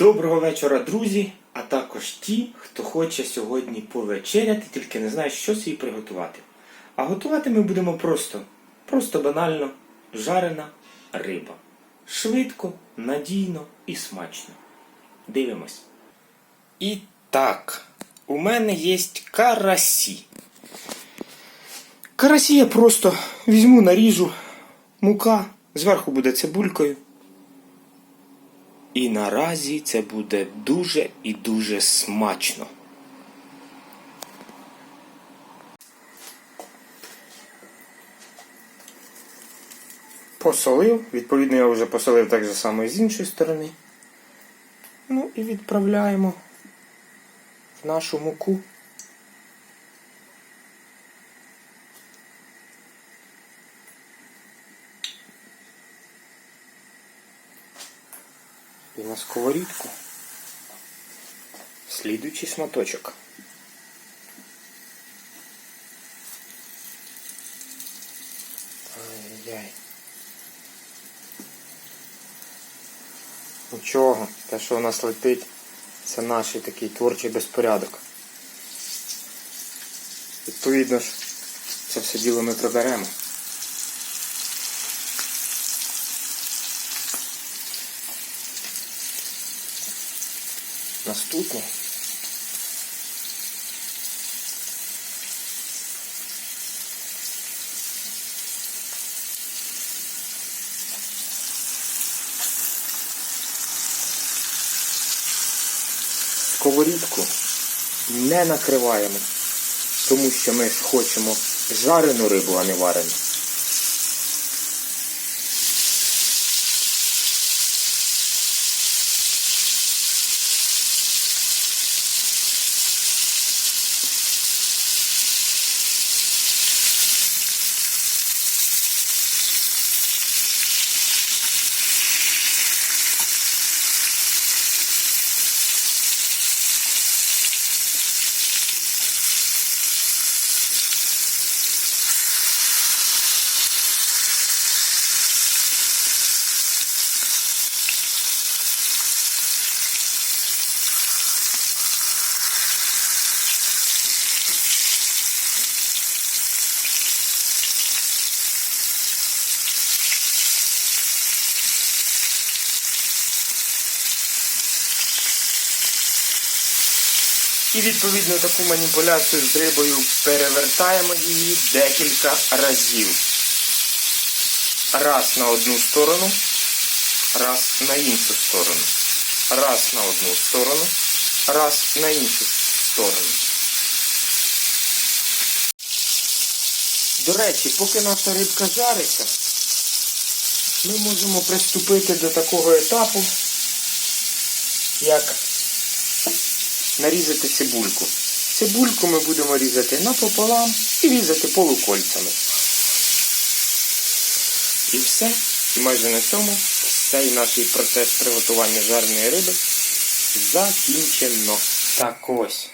Доброго вечора, друзі, а також ті, хто хоче сьогодні повечеряти, тільки не знає, що собі приготувати. А готувати ми будемо просто, просто банально жарена риба. Швидко, надійно і смачно. Дивимось. І так, у мене є карасі. Карасі я просто візьму, наріжу, мука, зверху буде цибулькою. І наразі це буде дуже і дуже смачно. Посолив, відповідно, я вже посолив так же само і з іншої сторони. Ну і відправляємо в нашу муку. І на сковорідку слідуючий шматочок. Ай-яй. Нічого, те, що у нас летить, це наш такий творчий безпорядок. Відповідно ж, це все діло ми приберемо. Наступне. Сковорідку не накриваємо, тому що ми ж хочемо жарену рибу, а не варену. І відповідно таку маніпуляцію з рибою перевертаємо її декілька разів. Раз на одну сторону, раз на іншу сторону. Раз на одну сторону, раз на іншу сторону. До речі, поки наша рибка жариться, ми можемо приступити до такого етапу, як нарізати цибульку. Цибульку ми будемо різати напополам і різати полукольцями. І все. І майже на цьому цей наш процес приготування жареної риби закінчено. Так ось.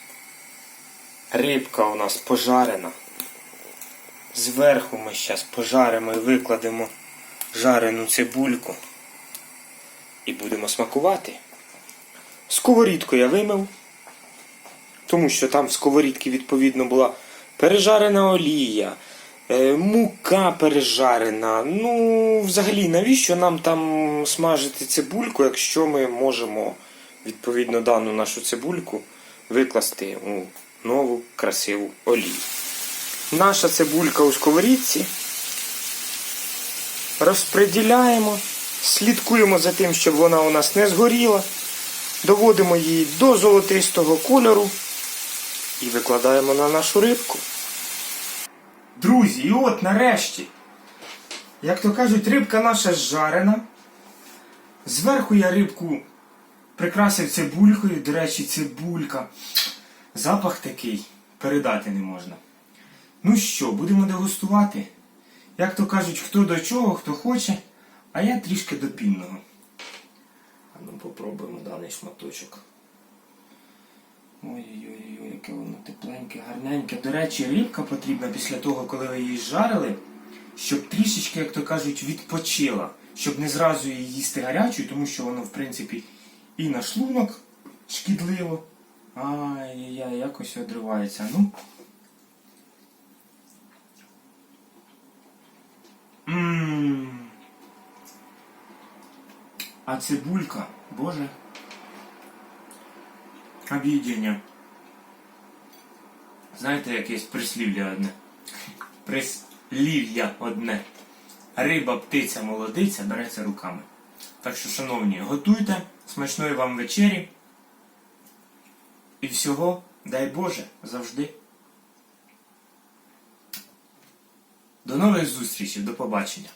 Рибка у нас пожарена. Зверху ми зараз пожаримо і викладемо жарену цибульку. І будемо смакувати. Сковорідку я вимив тому що там в сковорідці відповідно була пережарена олія, е, мука пережарена. Ну, взагалі, навіщо нам там смажити цибульку, якщо ми можемо відповідно дану нашу цибульку викласти у нову красиву олію. Наша цибулька у сковорідці. Розпреділяємо, слідкуємо за тим, щоб вона у нас не згоріла. Доводимо її до золотистого кольору і викладаємо на нашу рибку. Друзі, і от нарешті, як то кажуть, рибка наша зжарена. Зверху я рибку прикрасив цибулькою. До речі, цибулька. Запах такий передати не можна. Ну що, будемо дегустувати. Як то кажуть, хто до чого, хто хоче, а я трішки до пінного. А ну попробуємо даний шматочок. Ой-ой-ой, яке воно тепленьке, гарненьке. До речі, рибка потрібна після того, коли ви її жарили, щоб трішечки, як то кажуть, відпочила. Щоб не зразу її їсти гарячою, тому що воно, в принципі, і на шлунок шкідливо. Ай-яй, якось одривається. Ну. Ммм. А цибулька, боже. Об'їдення. Знаєте, якесь прислів'я одне? Прислів'я одне. Риба, птиця, молодиця береться руками. Так що, шановні, готуйте смачної вам вечері. І всього, дай Боже, завжди. До нових зустрічей, до побачення.